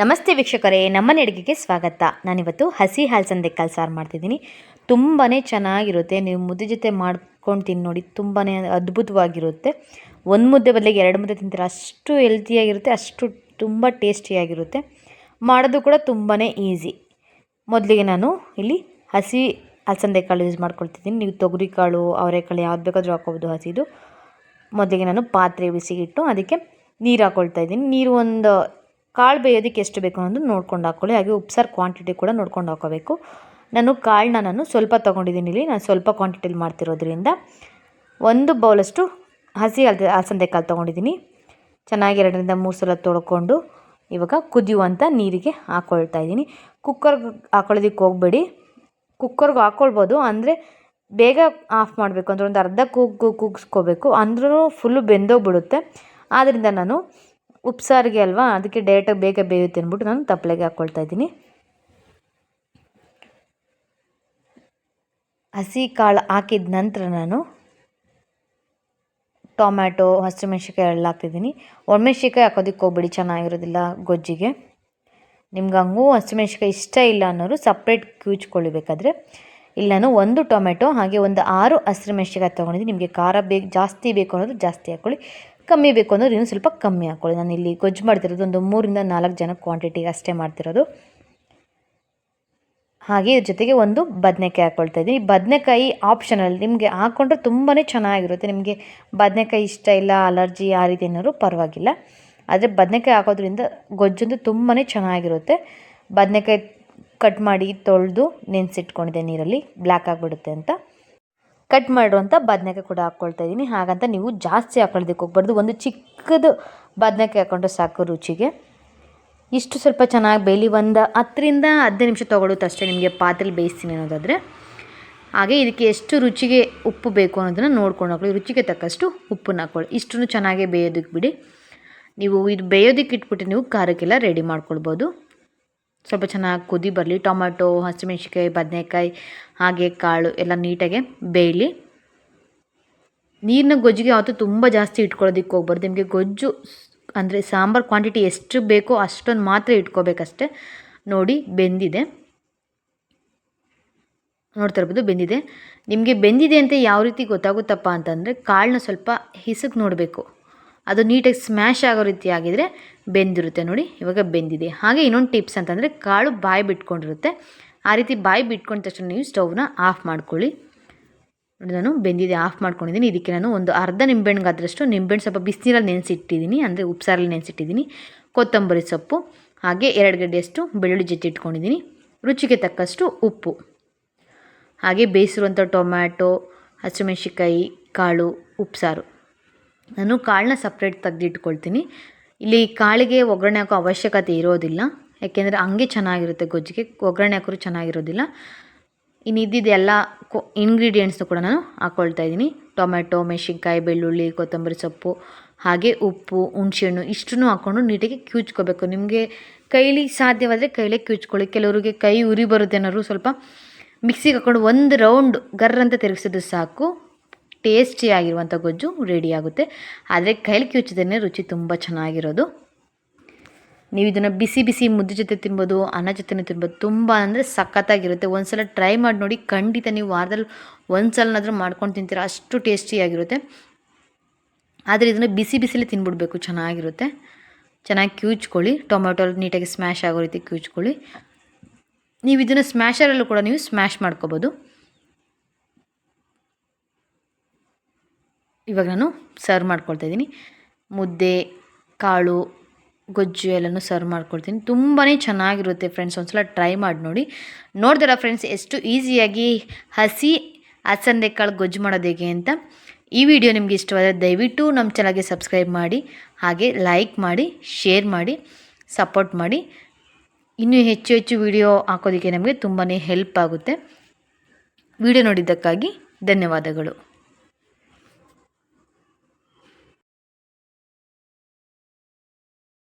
ನಮಸ್ತೆ ವೀಕ್ಷಕರೇ, ನಮ್ಮ ನೆಡಿಗೆಗೆ ಸ್ವಾಗತ. ನಾನಿವತ್ತು ಹಸಿ ಹಲಸಂದೆ ಕಾಳು ಸಾರು ಮಾಡ್ತಿದ್ದೀನಿ. ತುಂಬಾ ಚೆನ್ನಾಗಿರುತ್ತೆ. ನೀವು ಮುದ್ದೆ ಜೊತೆ ಮಾಡ್ಕೊಂಡು ತಿಂದು ನೋಡಿ ತುಂಬಾ ಅದ್ಭುತವಾಗಿರುತ್ತೆ. ಒಂದು ಮುದ್ದೆ ಬದಲಿಗೆ ಎರಡು ಮುದ್ದೆ ತಿಂತೀರ, ಅಷ್ಟು ಹೆಲ್ತಿಯಾಗಿರುತ್ತೆ ಅಷ್ಟು ತುಂಬ ಟೇಸ್ಟಿಯಾಗಿರುತ್ತೆ ಮಾಡೋದು ಕೂಡ ತುಂಬಾ ಈಸಿ ಮೊದಲಿಗೆ ನಾನು ಇಲ್ಲಿ ಹಸಿ ಹಲಸಂದೆ ಕಾಳು ಯೂಸ್ ಮಾಡ್ಕೊಳ್ತಿದ್ದೀನಿ. ನೀವು ತೊಗರಿ ಕಾಳು ಅವರೆಕಾಳು ಯಾವ್ದು ಬೇಕಾದರೂ ಹಾಕೋಬೋದು ಹಸಿದು. ಮೊದಲಿಗೆ ನಾನು ಪಾತ್ರೆ ಬಿಸಿಗಿಟ್ಟು, ಅದಕ್ಕೆ ನೀರು ಹಾಕ್ಕೊಳ್ತಾ ಇದ್ದೀನಿ. ನೀರು ಒಂದು ಕಾಳು ಬೇಯೋದಕ್ಕೆ ಎಷ್ಟು ಬೇಕು ಅನ್ನೋದು ನೋಡ್ಕೊಂಡು ಹಾಕ್ಕೊಳ್ಳಿ ಹಾಗೆ ಉಪ್ಸಾರು ಕ್ವಾಂಟಿಟಿ ಕೂಡ ನೋಡ್ಕೊಂಡು ಹಾಕೋಬೇಕು ನಾನು ಕಾಳನ್ನ ನಾನು ಸ್ವಲ್ಪ ತೊಗೊಂಡಿದ್ದೀನಿ ಇಲ್ಲಿ ನಾನು ಸ್ವಲ್ಪ ಕ್ವಾಂಟಿಟಿಲಿ ಮಾಡ್ತಿರೋದ್ರಿಂದ ಒಂದು ಬೌಲಷ್ಟು ಹಸಿ ಅಲ್ದ ಅಲಸಂದೆ ಕಾಳು ತೊಗೊಂಡಿದ್ದೀನಿ ಚೆನ್ನಾಗಿ ಎರಡರಿಂದ ಮೂರು ಸಲ ತೊಳ್ಕೊಂಡು ಇವಾಗ ಕುದಿಯುವಂಥ ನೀರಿಗೆ ಹಾಕ್ಕೊಳ್ತಾ ಇದ್ದೀನಿ ಕುಕ್ಕರ್ಗೆ ಹಾಕೊಳ್ಳೋದಕ್ಕೆ ಹೋಗಬೇಡಿ ಕುಕ್ಕರ್ಗೆ ಹಾಕ್ಕೊಳ್ಬೋದು ಅಂದರೆ ಬೇಗ ಆಫ್ ಮಾಡಬೇಕು ಅಂದರೆ ಒಂದು ಅರ್ಧ ಕೂಗ್ ಕೂಗಿಸ್ಕೋಬೇಕು ಅಂದ್ರೂ ಫುಲ್ಲು ಬೆಂದೋಗ್ಬಿಡುತ್ತೆ ಆದ್ದರಿಂದ ನಾನು ಉಪ್ಸಾರಿಗೆ ಅಲ್ವಾ? ಅದಕ್ಕೆ ಡೈರೆಕ್ಟಾಗಿ ಬೇಗ ಬೇಯುತ್ತೆ ಅಂದ್ಬಿಟ್ಟು ನಾನು ತಪ್ಪಲೆಗೆ ಹಾಕ್ಕೊಳ್ತಾ ಇದ್ದೀನಿ. ಹಸಿ ಕಾಳು ಹಾಕಿದ ನಂತರ ನಾನು ಟೊಮ್ಯಾಟೊ ಹಸಿಮೆಣ್ಸಿಕಾಯಿ ಎಲ್ಲ ಹಾಕ್ತಿದ್ದೀನಿ. ಒಣಮೆಣ್ಸಿಕಾಯಿ ಹಾಕೋದಕ್ಕೆ ಹೋಗ್ಬಿಡಿ, ಚೆನ್ನಾಗಿರೋದಿಲ್ಲ ಗೊಜ್ಜಿಗೆ. ನಿಮ್ಗೆ ಹಂಗೂ ಹಸಿಮೆಣ್ಸಿಕಾಯಿ ಇಷ್ಟ ಇಲ್ಲ ಅನ್ನೋರು ಸಪ್ರೇಟ್ ಕ್ಯೂಚ್ಕೊಳ್ಬೇಕಾದ್ರೆ ಇಲ್ಲ ನಾನು ಒಂದು ಟೊಮೆಟೊ ಹಾಗೆ ಒಂದು ಆರು ಹಸಿರು ಮೆಣಸಿಕಾಯಿ ತೊಗೊಂಡಿದ್ದೀನಿ. ನಿಮಗೆ ಖಾರ ಬೇಕು, ಜಾಸ್ತಿ ಬೇಕು ಅನ್ನೋದು ಜಾಸ್ತಿ ಹಾಕ್ಕೊಳ್ಳಿ. ಕಮ್ಮಿ ಬೇಕು ಅಂದರೆ ಇನ್ನೂ ಸ್ವಲ್ಪ ಕಮ್ಮಿ ಹಾಕ್ಕೊಳ್ಳಿ ನಾನು ಇಲ್ಲಿ ಗೊಜ್ಜು ಮಾಡ್ತಿರೋದು ಒಂದು ಮೂರಿಂದ ನಾಲ್ಕು ಜನ ಕ್ವಾಂಟಿಟಿಗೆ ಅಷ್ಟೇ ಮಾಡ್ತಿರೋದು. ಹಾಗೆ ಇದ್ರ ಜೊತೆಗೆ ಒಂದು ಬದನೆಕಾಯಿ ಹಾಕ್ಕೊಳ್ತಾ ಇದ್ದೀನಿ. ಬದನೆಕಾಯಿ ಆಪ್ಷನಲ್ ನಿಮಗೆ ಹಾಕ್ಕೊಂಡ್ರೆ ತುಂಬಾ ಚೆನ್ನಾಗಿರುತ್ತೆ. ನಿಮಗೆ ಬದನೆಕಾಯಿ ಇಷ್ಟ ಇಲ್ಲ ಅಲರ್ಜಿ ಆ ರೀತಿ ಏನಾದ್ರು ಪರವಾಗಿಲ್ಲ. ಆದರೆ ಬದನೆಕಾಯಿ ಹಾಕೋದ್ರಿಂದ ಗೊಜ್ಜಂದು ತುಂಬಾ ಚೆನ್ನಾಗಿರುತ್ತೆ. ಬದನೆಕಾಯಿ ಕಟ್ ಮಾಡಿ ತೊಳೆದು ನೆನೆಸಿಟ್ಕೊಂಡಿದ್ದೆ ನೀರಲ್ಲಿ. ಬ್ಲ್ಯಾಕ್ ಆಗಿಬಿಡುತ್ತೆ ಅಂತ. ಕಟ್ ಮಾಡುವಂಥ ಬದನೆಕಾಯಿ ಕೂಡ ಹಾಕ್ಕೊಳ್ತಾ ಇದ್ದೀನಿ. ಹಾಗಂತ ನೀವು ಜಾಸ್ತಿ ಹಾಕೊಳ್ಳೋದಕ್ಕೆ ಹೋಗ್ಬಾರ್ದು. ಒಂದು ಚಿಕ್ಕದು ಬದನೆಕಾಯಿ ಹಾಕ್ಕೊಂಡ್ರೆ ಸಾಕು ರುಚಿಗೆ. ಇಷ್ಟು ಸ್ವಲ್ಪ ಚೆನ್ನಾಗಿ ಬೇಯಲಿ. ಒಂದು ಹತ್ತರಿಂದ ಹದಿನೈದು ನಿಮಿಷ ತೊಗೊಳುತ್ತೆ ಅಷ್ಟೇ ನಿಮಗೆ ಪಾತ್ರೆಲಿ ಬೇಯಿಸ್ತೀನಿ ಅನ್ನೋದಾದರೆ. ಹಾಗೆ ಇದಕ್ಕೆ ಎಷ್ಟು ರುಚಿಗೆ ಉಪ್ಪು ಬೇಕು ಅನ್ನೋದನ್ನು ನೋಡ್ಕೊಂಡು ಹಾಕೊಳ್ಳಿ. ರುಚಿಗೆ ತಕ್ಕಷ್ಟು ಉಪ್ಪನ್ನು ಹಾಕ್ಕೊಳ್ಳಿ ಇಷ್ಟನ್ನು ಚೆನ್ನಾಗೇ ಬೇಯೋದಕ್ಕೆ ಬಿಡಿ. ನೀವು ಇದು ಬೇಯೋದಕ್ಕೆ ಇಟ್ಬಿಟ್ಟು ನೀವು ಖಾರಕ್ಕೆಲ್ಲ ರೆಡಿ ಮಾಡ್ಕೊಳ್ಬೋದು. ಸ್ವಲ್ಪ ಚೆನ್ನಾಗಿ ಕುದಿ ಬರಲಿ. ಟೊಮೆಟೊ ಹಸಿಮೆಣ್ಸಿಕಾಯಿ ಬದನೆಕಾಯಿ, ಹಾಗೆ ಕಾಳು ಎಲ್ಲ ನೀಟಾಗೆ ಬೇಯಲಿ. ನೀರಿನ ಗೊಜ್ಜಿಗೆ ಯಾವತ್ತೂ ತುಂಬ ಜಾಸ್ತಿ ಇಟ್ಕೊಳ್ಳೋದಕ್ಕೆ ಹೋಗ್ಬಾರ್ದು. ನಿಮಗೆ ಗೊಜ್ಜು ಅಂದರೆ ಸಾಂಬಾರು ಕ್ವಾಂಟಿಟಿ ಎಷ್ಟು ಬೇಕೋ ಅಷ್ಟೊಂದು ಮಾತ್ರ ಇಟ್ಕೋಬೇಕಷ್ಟೆ. ನೋಡಿ, ಬೆಂದಿದೆ. ನೋಡ್ತಾ ಇರ್ಬೋದು, ಬೆಂದಿದೆ. ನಿಮಗೆ ಬೆಂದಿದೆ ಅಂತ ಯಾವ ರೀತಿ ಗೊತ್ತಾಗುತ್ತಪ್ಪ ಅಂತಂದರೆ ಕಾಳನ್ನ ಸ್ವಲ್ಪ ಹಿಸಕ್ ನೋಡಬೇಕು. ಅದು ನೀಟಾಗಿ ಸ್ಮ್ಯಾಶ್ ಆಗೋ ರೀತಿ ಆಗಿದರೆ ಬೆಂದಿರುತ್ತೆ ನೋಡಿ, ಇವಾಗ ಬೆಂದಿದೆ. ಹಾಗೆ ಇನ್ನೊಂದು ಟಿಪ್ಸ್ ಅಂತಂದರೆ ಕಾಳು ಬಾಯಿ ಬಿಟ್ಕೊಂಡಿರುತ್ತೆ. ಆ ರೀತಿ ಬಾಯಿ ಬಿಟ್ಕೊಂಡ ತಕ್ಷಣ ನೀವು ಸ್ಟೌವ್ನ ಆಫ್ ಮಾಡ್ಕೊಳ್ಳಿ. ನೋಡಿ, ನಾನು ಬೆಂದಿದೆ ಆಫ್ ಮಾಡ್ಕೊಂಡಿದ್ದೀನಿ. ಇದಕ್ಕೆ ನಾನು ಒಂದು ಅರ್ಧ ನಿಂಬೆಹಣ್ಣಿಗಾದ್ರಷ್ಟು ನಿಂಬೆಹಣ್ಣು ಸ್ವಲ್ಪ ಬಿಸಿನೀರಲ್ಲಿ ನೆನೆಸಿಟ್ಟಿದ್ದೀನಿ, ಅಂದರೆ ಉಪ್ಸಾರಲ್ಲಿ ನೆನೆಸಿಟ್ಟಿದ್ದೀನಿ. ಕೊತ್ತಂಬರಿ ಸೊಪ್ಪು, ಹಾಗೆ ಎರಡು ಗಡ್ಡೆಯಷ್ಟು ಬೆಳ್ಳುಳ್ಳಿ ಜಜ್ಜಿ ಇಟ್ಕೊಂಡಿದ್ದೀನಿ. ರುಚಿಗೆ ತಕ್ಕಷ್ಟು ಉಪ್ಪು. ಹಾಗೆ ಬೇಯಿಸಿರುವಂಥ ಟೊಮ್ಯಾಟೊ ಹಸಿಮೆಣ್ಸಿಕಾಯಿ ಕಾಳು, ಉಪ್ಸಾರು. ನಾನು ಕಾಳನ್ನ ಸಪ್ರೇಟ್ ತೆಗೆದಿಟ್ಕೊಳ್ತೀನಿ. ಇಲ್ಲಿ ಕಾಳಿಗೆ ಒಗ್ಗರಣೆ ಹಾಕೋ ಅವಶ್ಯಕತೆ ಇರೋದಿಲ್ಲ. ಯಾಕೆಂದರೆ ಹಂಗೆ ಚೆನ್ನಾಗಿರುತ್ತೆ ಗೊಜ್ಜಿಗೆ. ಒಗ್ಗರಣೆ ಹಾಕೋರು ಚೆನ್ನಾಗಿರೋದಿಲ್ಲ. ಇನ್ನು ಇದ್ದಿದ್ದೆಲ್ಲ ಕೊ ಇಂಗ್ರೀಡಿಯೆಂಟ್ಸ್ನು ಕೂಡ ನಾನು ಹಾಕ್ಕೊಳ್ತಾ ಇದ್ದೀನಿ. ಟೊಮೆಟೊ ಮೆಣಸಿನ್ಕಾಯಿ, ಬೆಳ್ಳುಳ್ಳಿ, ಕೊತ್ತಂಬರಿ ಸೊಪ್ಪು, ಹಾಗೆ ಉಪ್ಪು, ಹುಣಸೆಹಣ್ಣು ಇಷ್ಟನ್ನು ಹಾಕ್ಕೊಂಡು ನೀಟಾಗಿ ಕ್ಯೂಚ್ಕೋಬೇಕು. ನಿಮಗೆ ಕೈಲಿ ಸಾಧ್ಯವಾದರೆ ಕೈಲೇ ಕ್ಯೂಚ್ಕೊಳ್ಳಿ. ಕೆಲವರಿಗೆ ಕೈ ಉರಿ ಬರುತ್ತೆ ಅನ್ನೋರು ಸ್ವಲ್ಪ ಮಿಕ್ಸಿಗೆ ಹಾಕ್ಕೊಂಡು ಒಂದು ರೌಂಡ್ ಗರ್ರಂತ ತಿರುಗಿಸಿದ್ರೆ ಸಾಕು. ಟೇಸ್ಟಿಯಾಗಿರುವಂಥ ಗೊಜ್ಜು ರೆಡಿ ಆಗುತ್ತೆ. ಆದರೆ ಕೈಲಿ ಕ್ಯೂಚಿದ್ರೆ ರುಚಿ ತುಂಬ ಚೆನ್ನಾಗಿರೋದು. ನೀವು ಇದನ್ನು ಬಿಸಿ ಬಿಸಿ ಮುದ್ದೆ ಜೊತೆ ತಿನ್ಬೋದು, ಅನ್ನ ಜೊತೆ ತಿನ್ಬೋದು, ತುಂಬ ಅಂದರೆ ಸಖತ್ತಾಗಿರುತ್ತೆ. ಒಂದು ಸಲ ಟ್ರೈ ಮಾಡಿ ನೋಡಿ, ಖಂಡಿತ ನೀವು ವಾರದಲ್ಲಿ ಒಂದು ಸಲನಾದರೂ ಮಾಡ್ಕೊಂಡು ತಿಂತೀರ, ಅಷ್ಟು ಟೇಸ್ಟಿಯಾಗಿರುತ್ತೆ ಆದರೆ ಇದನ್ನು ಬಿಸಿ ಬಿಸಿಲೇ ತಿನ್ಬಿಡ್ಬೇಕು, ಚೆನ್ನಾಗಿರುತ್ತೆ. ಚೆನ್ನಾಗಿ ಕ್ಯೂಚ್ಕೊಳ್ಳಿ ಟೊಮೆಟೊ ನೀಟಾಗಿ ಸ್ಮ್ಯಾಶ್ ಆಗೋ ರೀತಿ ಕ್ಯೂಚ್ಕೊಳ್ಳಿ. ನೀವು ಇದನ್ನು ಸ್ಮ್ಯಾಶರಲ್ಲೂ ಕೂಡ ನೀವು ಸ್ಮ್ಯಾಶ್ ಮಾಡ್ಕೋಬೋದು. ಇವಾಗ ನಾನು ಸರ್ವ್ ಮಾಡ್ಕೊಳ್ತಾ ಇದ್ದೀನಿ. ಮುದ್ದೆ, ಕಾಳು, ಗೊಜ್ಜು ಎಲ್ಲನೂ ಸರ್ವ್ ಮಾಡ್ಕೊಳ್ತೀನಿ. ತುಂಬಾ ಚೆನ್ನಾಗಿರುತ್ತೆ ಫ್ರೆಂಡ್ಸ್ ಒಂದ್ಸಲ ಟ್ರೈ ಮಾಡಿ ನೋಡಿ. ನೋಡ್ದಾರ ಫ್ರೆಂಡ್ಸ್ ಎಷ್ಟು ಈಸಿಯಾಗಿ ಹಸಿ ಅಸಂದೆ ಕಾಳು ಗೊಜ್ಜು ಮಾಡೋದು ಹೇಗೆ ಅಂತ? ಈ ವಿಡಿಯೋ ನಿಮಗೆ ಇಷ್ಟವಾದರೆ ದಯವಿಟ್ಟು ನಮ್ಮ ಚಾನಲ್ಗೆ ಸಬ್ಸ್ಕ್ರೈಬ್ ಮಾಡಿ, ಹಾಗೆ ಲೈಕ್ ಮಾಡಿ ಶೇರ್ ಮಾಡಿ ಸಪೋರ್ಟ್ ಮಾಡಿ. ಇನ್ನೂ ಹೆಚ್ಚು ಹೆಚ್ಚು ವಿಡಿಯೋ ಹಾಕೋದಕ್ಕೆ ನಮಗೆ ತುಂಬಾ ಹೆಲ್ಪ್ ಆಗುತ್ತೆ. ವಿಡಿಯೋ ನೋಡಿದ್ದಕ್ಕಾಗಿ ಧನ್ಯವಾದಗಳು.